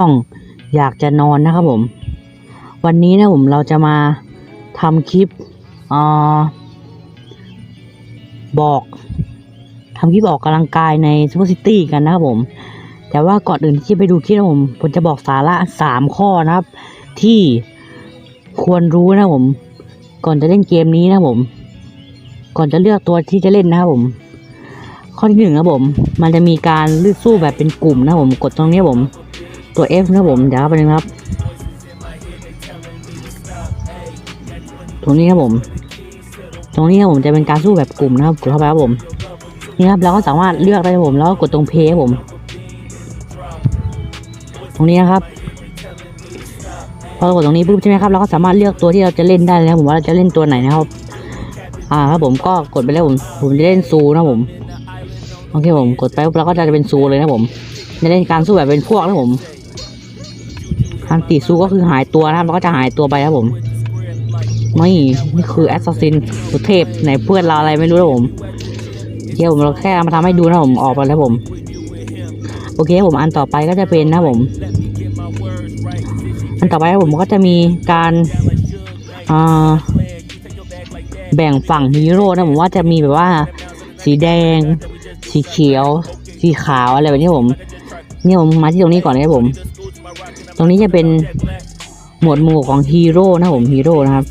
ต้องอยากจะนอนนะครับผม วันนี้นะผมเราจะมาทำคลิปอบอกทำคลิปออกกำลังกายในซูเปอร์ซิตี้กันนะครับผม แต่ว่าก่อนอื่นที่ไปดูคลิปนะผมผมจะบอกสาระสามข้อนะครับ ที่ควรรู้นะผม ก่อนจะเล่นเกมนี้นะผม ก่อนจะเลือกตัวที่จะเล่นนะครับผม ข้อที่หนึ่งนะครับผม มันจะมีการเลือกสู้แบบเป็นกลุ่มนะผมกดตรงนี้ผม ตัว F นะครับผมเดี๋ยวครับไปบนึงนะครับ ตรงนี้ครับผม ตรงนี้ครับผมจะเป็นการสู้แบบกลุ่มนะครับกดเข้าไปครับผมนี่ครับเราก็สามารถเลือกได้ครับผมแล้วก็กดตรงเพย์ครับผม ตรงนี้นะครับพอเรากดตรงนี้ปุ๊บใช่ไหมครับเราก็สามารถเลือกตัวที่เราจะเล่นได้เลยนะครับผมว่าเราจะเล่นตัวไหนนะครับ อ่าครับผมก็กดไปแล้วผมผมจะเล่นซูนะครับผมโอเคผมกดไปปุ๊บเราก็จะเป็นซูเลยนะครับผมจะเล่นการสู้แบบเป็นพวกนะครับผม การตีสู้ก็คือหายตัวนะครับแล้วก็จะหายตัวไปครับผมไม่นี่คือแอสซัสซินสุเทพไหนเพื่อนเราอะไรไม่รู้นะผมเดี๋ยวผมเราแค่มาทำให้ดูนะผมออกไปแล้วผม โอเคผมอันต่อไปก็จะเป็นนะผม อันต่อไปผมก็จะมีการอ่าแบ่งฝั่งฮีโร่นะผมว่าจะมีแบบว่า สีแดง สีเขียว สีขาวอะไรแบบนี้ผม เนี่ยผมมาที่ตรงนี้ก่อนนะครับผม ตรงนี้จะเป็นหมวดหมู่ของฮีโร่นะผมฮีโร่นะครับ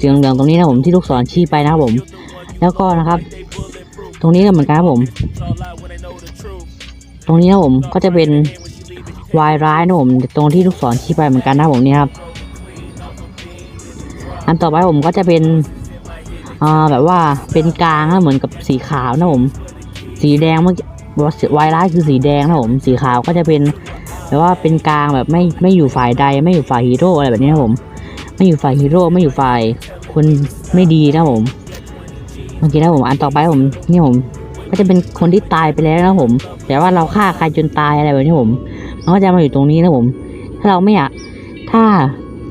สีเหลืองๆตรงนี้นะผมที่ลูกศรชี้ไปนะครับผม แล้วก็นะครับ ตรงนี้ก็เหมือนกันครับผม ตรงนี้นะผมก็จะเป็นวายร้ายนะผมตรงที่ลูกศรชี้ไปเหมือนกันนะผมเนี่ยครับ อันต่อไปผมก็จะเป็นอ่าแบบว่าเป็นกลางนะเหมือนกับสีขาวนะผม สีแดงเมื่อกี้วายร้ายคือสีแดงนะผม สีขาวก็จะเป็น แบบว่าเป็นกลางแบบไม่ไม่อยู่ฝ่ายใด ไม่อยู่ฝ่ายฮีโร่อะไรแบบนี้นะผม ไม่อยู่ฝ่ายฮีโร่ไม่อยู่ฝ่ายคนไม่ดีนะผมเมื่อกี้นะผมอันต่อไปผมนี่ผม ก็จะเป็นคนที่ตายไปแล้วนะผม แต่ว่าเราฆ่าใครจนตายอะไรแบบนี้ผมมันก็จะมาอยู่ตรงนี้นะผม ถ้าเราไม่อยากถ้า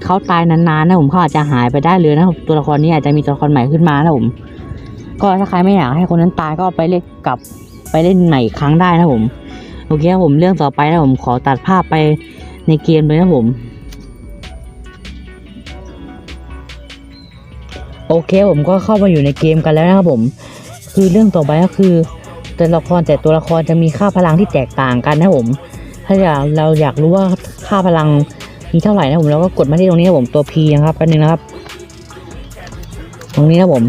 เขาตายนานๆนะผมเขาอาจจะหายไปได้เลยนะตัวละครนี้อาจจะมีตัวละครใหม่ขึ้นมานะผม ก็ถ้าใครไม่อยากให้คนนั้นตายก็ไปเล่นกลับไปเล่นใหม่อีกครั้งได้นะผม โอเคครับผมเรื่องต่อไปนะผมขอตัดภาพไปในเกมเลยนะผมโอเคผมก็เข้ามาอยู่ในเกมกันแล้วนะครับผม คือเรื่องต่อไปก็คือตัวละครแต่ตัวละครจะมีค่าพลังที่แตกต่างกันนะผม ถ้าอยากเราอยากรู้ว่าค่าพลังมีเท่าไหร่นะผมเราก็กดมาที่ตรงนี้นะผมตัว P นะครับแป๊บนึงนะครับ ตรงนี้นะผม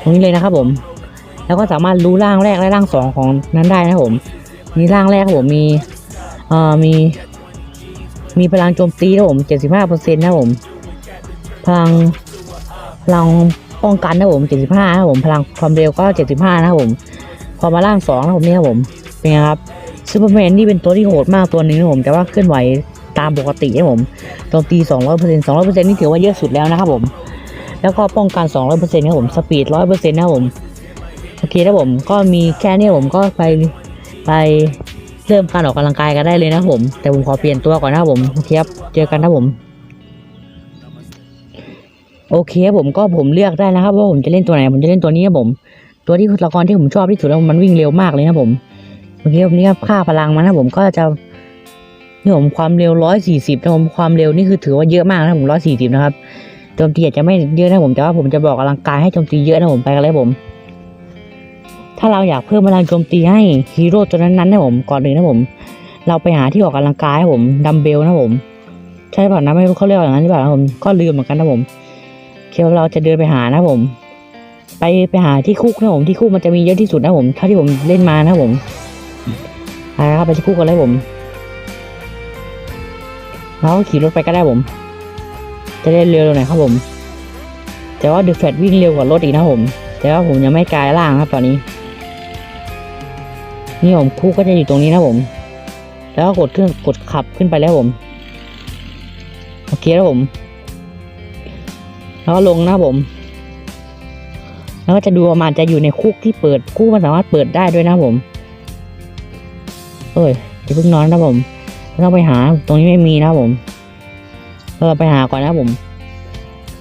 ตรงนี้เลยนะครับผม แล้วก็สามารถรู้ร่างแรกและร่างสองของนั้นได้นะผม มีร่างแรกครับผมมีเอ่อมี มีพลังโจมตีนะผมเจ็ดสิบห้าเปอร์เซ็นต์นะผมพลังพลังป้องกันนะผมเจ็ดสิบห้านะผมพลังความเร็วก็เจ็ดสิบห้านะผมพอมาร่างสองนะผมนี่ครับผมเป็นไงครับซูเปอร์แมนนี่เป็นตัวที่โหดมากตัวหนึ่งนะผมแต่ว่าเคลื่อนไหวตามปกตินะผมโจมตีสองร้อยเปอร์เซ็นต์สองร้อยเปอร์เซ็นต์นี่ถือว่าเยอะสุดแล้วนะครับผมแล้วก็ป้องกันสองร้อยเปอร์เซ็นต์ครับผม สปีดร้อยเปอร์เซ็นต์นะครับผม โอเคนะผม ก็มีแค่นี้ผมก็ไป ไปเริ่มการออกกำลังกายกันได้เลยนะผม แต่ผมขอเปลี่ยนตัวก่อนนะผมเคครับเจอกันนะผม โอเคผมก็ผมเลือกได้นะครับว่าผมจะเล่นตัวไหน ผมจะเล่นตัวนี้ครับผม ตัวที่ละครที่ผมชอบที่สุดแล้วมันวิ่งเร็วมากเลยนะผมเมื่อกี้ผมนี่ครับค่าพลังมันนะผมก็จะนี่ผมความเร็วร้อยสี่สิบนะผมความเร็วนี่คือถือว่าเยอะมากนะผมร้อยสี่สิบนะครับโจมตีอาจจะไม่เยอะนะผมแต่ว่าผมจะบอกกำลังกายให้โจมตีเยอะนะผมไปกันเลยผม ถ้าเราอยากเพิ่มพลังโจมตีให้ฮีโร่ตัวนั้นๆนะผมก่อนอื่นนะผม เราไปหาที่ออกกำลังกายครับผมดัมเบลนะผม ใช่เปล่านะไม่รู้เขาเรียกอย่างนั้นหรือเปล่านะผมก็ลืมเหมือนกันนะผมเคียวเราจะเดินไปหานะผม ไปไปหาที่คุกนะผมที่คุกมันจะมีเยอะที่สุดนะผมเท่าที่ผมเล่นมานะผมไปครับไปที่คุกกันเลยผมเราขี่รถไปก็ได้ผม จะได้เร็วหน่อยครับผม แต่ว่าเดอะแฟตวิ่งเร็วกว่ารถอีกนะผม แต่ว่าผมยังไม่กลายร่างครับตอนนี้ นี่ผมคุกก็จะอยู่ตรงนี้นะผม แล้วก็กดเครื่องกดขับขึ้นไปแล้วผม โอเคแล้วผม แล้วก็ลงนะผม แล้วก็จะดูว่ามันจะอยู่ในคุกที่เปิดคุกมันสามารถเปิดได้ด้วยนะผม เอ้ยจะเพิ่งนอนนะผมต้องไปหาตรงนี้ไม่มีนะผมเราไปหาก่อนนะผม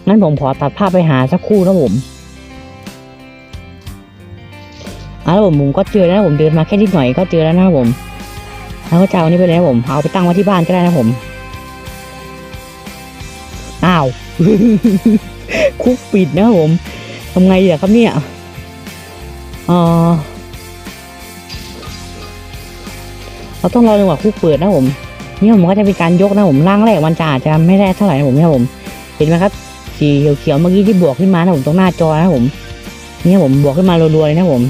งั้นผมขอตัดภาพไปหาสักคู่นะผม แล้วผมผมก็เจอแล้วผมเดินมาแค่นิดหน่อยก็เจอแล้วนะผม แล้วก็จะเอานี้ไปเลยนะผม เอาไปตั้งไว้ที่บ้านก็ได้นะผม อ้าว คุกปิดนะผมทำไงดีอะครับเนี่ยเออเราต้องรอจนกว่าคุกเปิดนะผม นี่ผมก็จะเป็นการยกนะผมร่างแรกมันจะอาจจะไม่ได้เท่าไหร่นะผมเนี่ยผม เห็นไหมครับ สีเขียวๆเมื่อกี้ที่บวกขึ้นมานะผมตรงหน้าจอนะผม นี่ผมบวกขึ้นมารัวๆเลยนะผม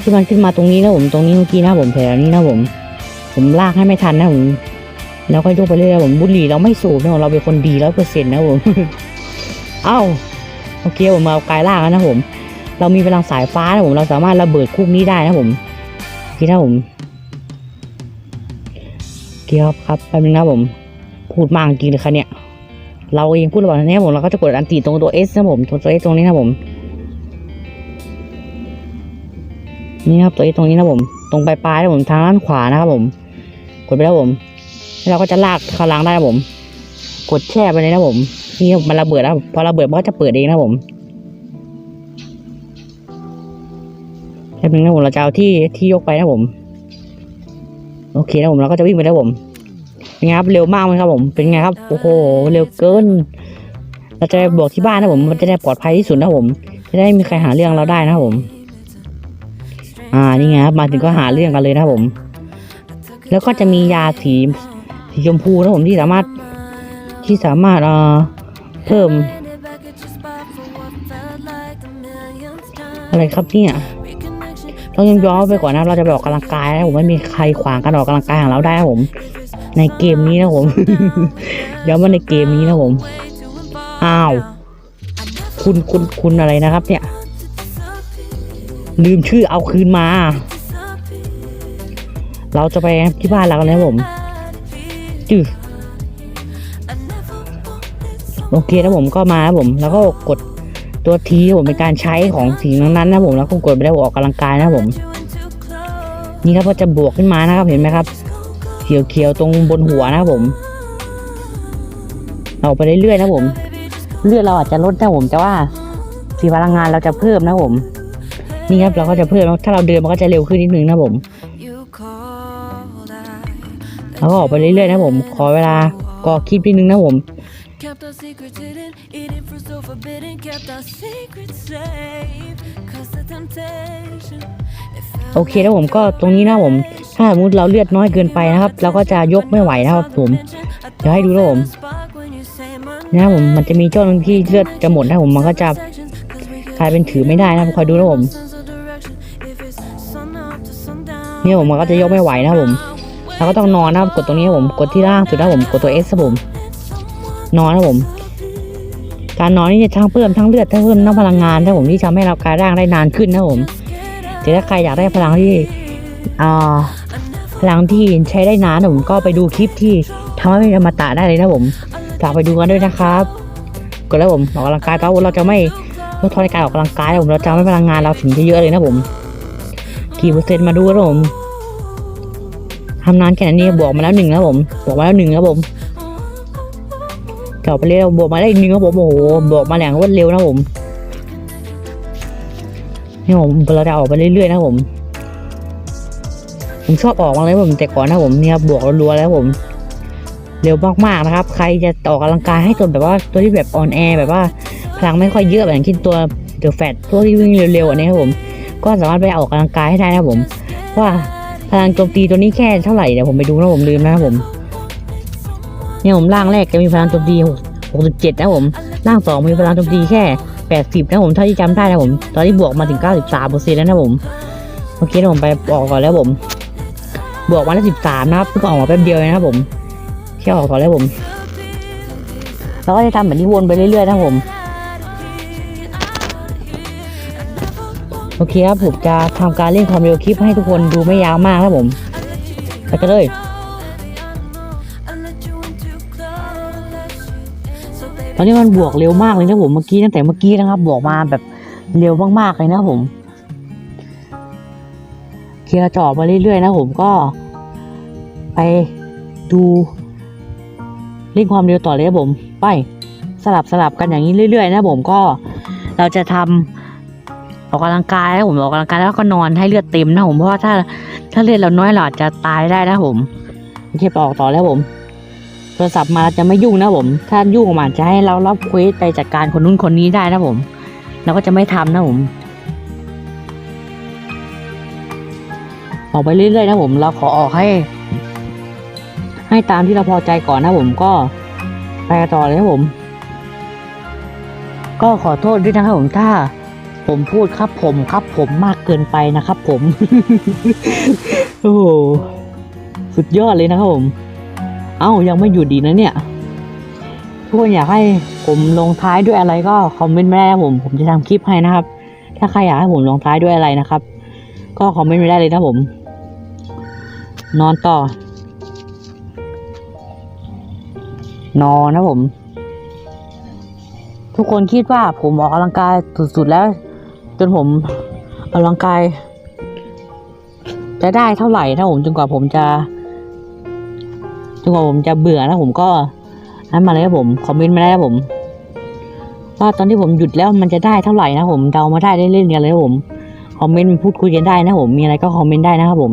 ที่มันขึ้นมาตรงนี้นะผมตรงนี้เมื่อกี้นะผมแถวนี้นะผม ผมลากให้ไม่ทันนะผมแล้วก็ยกไปเรื่อยผมบุหรี่เราไม่สูบนะผมเราเป็นคนดีร้อยเปอร์เซ็นต์นะผมเอ้าโอเคผมมาเอากายล่างนะผม เรามีพลังสายฟ้านะผมเราสามารถระเบิดคุกนี้ได้นะผมคิดนะผมเกียบครับแป๊บนึงนะผม พูดมากจริงเลยค่ะเนี่ย เราเองพูดระหว่างนี้ผมเราก็จะกดอันตีตรงตัวเอสนะผมตัวตัวเอสตรงนี้นะผม นี่ครับตัวเอสตรงนี้นะผม ตรงปลายๆนะผมทางด้านขวานะครับผมกดไปแล้วผมแล้วเราก็จะลากเข้าล้างได้นะผม กดแช่ไปเลยนะผมนี่มันระเบิดแล้วพอระเบิดมันก็จะเปิดเองนะผมแป๊บนึงนะผมเราจะเอาที่ที่ยกไปนะผม โอเคนะผมเราก็จะวิ่งไปแล้วผมเป็นไงครับเร็วมากไหมครับผม เป็นไงครับโอ้โหเร็วเกิน เราจะบอกที่บ้านนะผมมันจะได้ปลอดภัยที่สุดนะผม จะได้มีใครหาเรื่องเราได้นะผม อ่านี่ไงครับมาถึงก็หาเรื่องกันเลยนะครับผม แล้วก็จะมียาสีสีชมพูนะผมที่สามารถที่สามารถเอ่อเพิ่ม อะไรครับเนี่ยเรายังย้อนไปก่อนนะเราจะไปออกกำลังกายนะผมไม่มีใครขวางการออกกำลังกายของเราได้นะผม ในเกมนี้นะผมย้อนมาในเกมนี้นะผมอ้าว คุณคุณคุณอะไรนะครับ เนี่ย ลืมชื่อเอาคืนมา เราจะไปที่บ้านเรากันนะผมจือโอเคนะผมก็มาผม แล้วก็กดตัวทีผมเป็นการใช้ของสิ่งนั้นๆนะผมแล้วก็กดไปได้วออกกำลังกายนะผม นี่ครับก็จะบวกขึ้นมานะครับเห็นไหมครับเขียวๆตรงบนหัวนะครับผมเอาไปเรื่อยๆนะผม เลือดเราอาจจะลดนะผมแต่ว่าสีพลังงานเราจะเพิ่มนะผม นี่ครับเราก็จะเพิ่มถ้าเราเดินมันก็จะเร็วขึ้นนิดนึงนะผมแล้วก็ออกไปเรื่อยๆนะผม ขอเวลาก็คลิปนิดนึงนะผม Kept our secrets hidden, eating fruit so forbidden. Kept our secrets safe, cause the temptation. โอเคนะผมก็ตรงนี้นะผม ถ้าสมมติเราเลือดน้อยเกินไปนะครับ เราก็จะยกไม่ไหวนะครับผมเดี๋ยวให้ดูนะผมนะครับผมมันจะมีช่วงหนึงที่เลือดจะหมดนะผมมันก็จะกลายเป็นถือไม่ได้นะคอยดูนะผม เนี่ยผมมันก็จะยกไม่ไหวนะผมเราก็ต้องนอนนะกดตรงนี้ครับผมกดที่ล่างสุดนะผมกดตัว S ครับผม นอนนะผม การนอนนี่จะทั้งเพิ่มทั้งเลือดทั้งเพิ่มทั้งพลังงานนะผมที่ทำให้เรากายร่างได้นานขึ้นนะผมแต่ถ้าใครอยากได้พลังที่อ่าพลังที่ใช้ได้นานนะผมก็ไปดูคลิปที่ทำให้เป็นอมตะได้เลยนะผมฝากไปดูกันด้วยนะครับกดแล้วผมออกกำลังกายเพราะเราจะไม่ลดทอนในการออกกำลังกายนะผมเราจะไม่พลังงานเราถึงจะเยอะเลยนะผม กี่เปอร์เซ็นต์มาดูนะผมทำนานแค่ไหนนี่บวกมาแล้วหนึ่งแล้วผมบวกมาแล้วหนึ่งแล้วผมต่อไปเรื่อยๆบวกมาได้อีกหนึ่งครับผมโอ้โหบวกมาอย่างรวดเร็วนะผมนี่ผมเราจะออกไปเรื่อยๆนะผมผมชอบออกมาเลยผมแต่ก่อนนะผมเนี่ยบวกรัวๆแล้วผม เร็วมากๆนะครับ ใครจะออกกำลังกายให้ตัวแบบว่าตัวที่แบบออนแอร์แบบว่าพลังไม่ค่อยเยอะแบบอย่างเช่ตัวเดอะแฟตพวกที่วิ่งเร็วๆอันนี้ครับผม ก็สามารถไปออกกำลังกายให้ได้นะผมว่าพลังโจมตีตัวนี้แค่เท่าไหร่เดี๋ยวผมไปดูนะผมลืมนะผมเนี่ยผมร่างแรกจะมีพลังโจมตี67 นะผมร่างสองมีพลังโจมตีแค่ 80 นะผมเท่าที่จำได้นะผม ตอนนี้บวกมาถึง 93เปอร์เซ็นต์แล้วนะผมโอเคเดี๋ยวผมไปออกก่อนแล้วผม บวกมาแล้ว 13 นะครับเพิ่งออกมาแป๊บเดียวเองนะครับผมแค่ออกก่อนแล้วผมเราก็จะทำแบบนี้วนไปเรื่อยๆนะผม โอเคครับผมจะทำการเล่นความเร็วคลิปให้ทุกคนดูไม่ยาวมากนะครับผมไปกันเลยตอนนี้มันบวกเร็วมากเลยนะผมเมื่อกี้ตั้งแต่เมื่อกี้นะครับ บวกมาแบบเร็วมากๆเลยนะผมเคลียร์จอมาเรื่อยๆนะผมก็ ไปดูเล่นความเร็วต่อเลยนะผม ไปสลับสลับกันอย่างนี้เรื่อย ๆ นะผมก็เราจะทำ ออกกำลังกายนะผมออกกำลังกายแล้วก็นอนให้เลือดเต็มนะผมเพราะว่าถ้าถ้าเลือดเราน้อยเราอาจจะตายได้นะผมโอเคไปออกต่อแล้วผมโทรศัพท์มาจะไม่ยุ่งนะผม ถ้ายุ่งมันอาจะให้เรารับเควสไปจัดการคนนู้นคนนี้ได้นะผมเราก็จะไม่ทำนะผม ออกไปเรื่อยๆนะผม เราขอออกให้ ให้ตามที่เราพอใจก่อนนะผมก็ไปต่อเลยนะผม ก็ขอโทษด้วยนะครับผมถ้า ผมพูดครับผมครับผมมากเกินไปนะครับผม โอ้โห สุดยอดเลยนะครับผม เอ้ายังไม่หยุดดีนะเนี่ยทุกคนอยากให้ผมลงท้ายด้วยอะไรก็คอมเมนต์มาได้ผม ผมจะทำคลิปให้นะครับ ถ้าใครอยากให้ผมลงท้ายด้วยอะไรนะครับ ก็คอมเมนต์มาได้เลยนะผม นอนต่อ นอนนะผม ทุกคนคิดว่าผมออกกำลังกายสุดๆแล้ว จนผมออกกำลังกาย จะได้เท่าไหร่ถ้าผมจนกว่าผมจะจนกว่าผมจะเบื่อนะผมก็นั้นมาเลยครับผมคอมเมนต์มาได้ครับผมว่าตอนที่ผมหยุดแล้วมันจะได้เท่าไหร่นะผมเดามาได้เล่นๆกันเลยครับผมคอมเมนต์พูดคุยกันได้นะผมมีอะไรก็คอมเมนต์ได้นะครับผม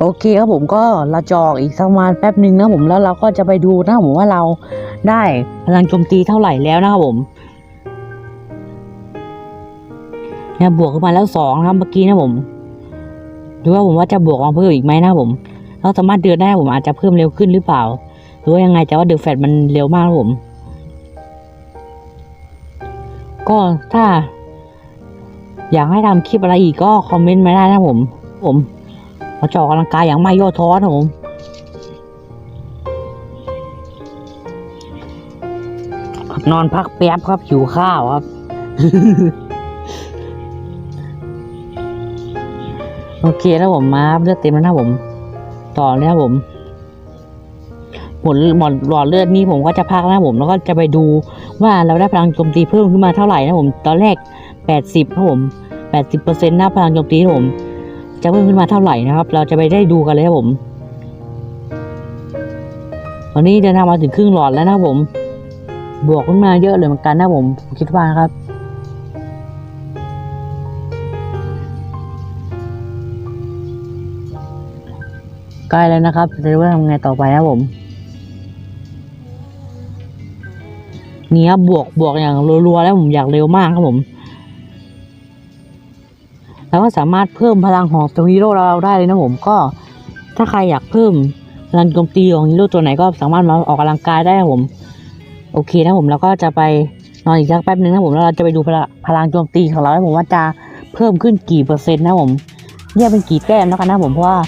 โอเคครับผมก็เราจอกอีกสักประมาณแป๊บหนึ่งนะผมแล้วเราก็จะไปดูนะผมว่าเราได้พลังโจมตีเท่าไหร่แล้วนะครับผมเนี่ยบวกขึ้นมาแล้วสองนะครับเมื่อกี้นะผมดูว่าผมว่าจะบวกมาเพิ่มอีกไหมนะผม เราสามารถเดินได้ผมอาจจะเพิ่มเร็วขึ้นหรือเปล่า หรือว่ายังไงแต่ว่าเดือะแฟตมันเร็วมากครับผม ก็ถ้า อยากให้ทำคลิปอะไรอีกก็คอมเมนต์มาได้นะผม ผม มาจอกกำลังกายอย่างไม่ย่อท้อนะผมนอนพักแป๊บครับหิวข้าวครับโอเคแล้วผมมาเลือดเต็มแล้วนะผม ต่อแล้วผมหมดหมดหลอดเลือดนี้ผมก็จะพักนะผม แล้วก็จะไปดูว่าเราได้พลังโจมตีเพิ่มขึ้นมาเท่าไหร่นะผม ตอนแรกแปดสิบครับผมแปดสิบเปอร์เซ็นต์นะพลังโจมตีผม จะเพิ่มขึ้นมาเท่าไหร่นะครับ เราจะไปได้ดูกันเลยครับผม ตอนนี้เดินทางมาถึงครึ่งหลอดแล้วนะครับผม บวกขึ้นมาเยอะเลยเหมือนกันนะผมผมคิดว่าครับใกล้แล้วนะครับ จะรู้ว่าทำไงต่อไปนะผมนี่ครับบวกบวกอย่างรัวๆแล้วผมอยากเร็วมากครับผม แล้วก็สามารถเพิ่มพลังของตัวฮีโร่เราได้เลยนะผมก็ ถ้าใครอยากเพิ่มพลังโจมตีของฮีโร่ตัวไหนก็สามารถมาออกกำลังกายได้นะผม โอเคนะผมแล้วก็จะไปนอนอีกสักแป๊บนึงนะผมแล้วเราจะไปดูพลังพลังโจมตีของเรานะผมว่าจะเพิ่มขึ้นกี่เปอร์เซ็นต์นะผมเรียกเป็นกี่แต้มแล้วกันนะผมเพราะว่า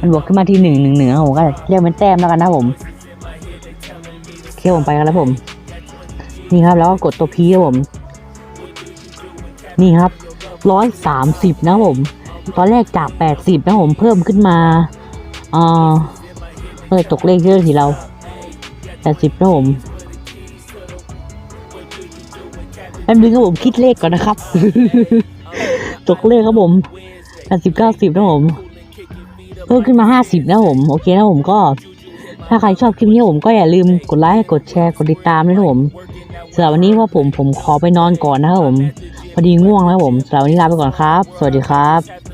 มันบวกขึ้นมาที่หนึ่งหนึ่งหนึ่งนะผมก็เรียกเป็นแต้มแล้วกันนะผมโอเคผมไปกันแล้วผม นี่ครับแล้วก็กดตัวพีครับผม นี่ครับ ร้อยสามสิบนะผม ตอนแรกจากแปดสิบนะผมเพิ่มขึ้นมาเอ่อเออตกเลขเยอะทีเราแปดสิบนะผมแป๊บนึงครับผมคิดเลขก่อนนะครับ ตกเลขครับผมแปดสิบเก้าสิบนะผม เพิ่มขึ้นมาห้าสิบนะผม โอเคนะผมก็ ถ้าใครชอบคลิปนี้ผมก็อย่าลืมกดไลค์ กดแชร์ กดติดตามด้วยนะผมสำหรับวันนี้ว่าผมผมขอไปนอนก่อนนะครับผม พอดีง่วงแล้วผมสำหรับวันนี้ลาไปก่อนครับ สวัสดีครับ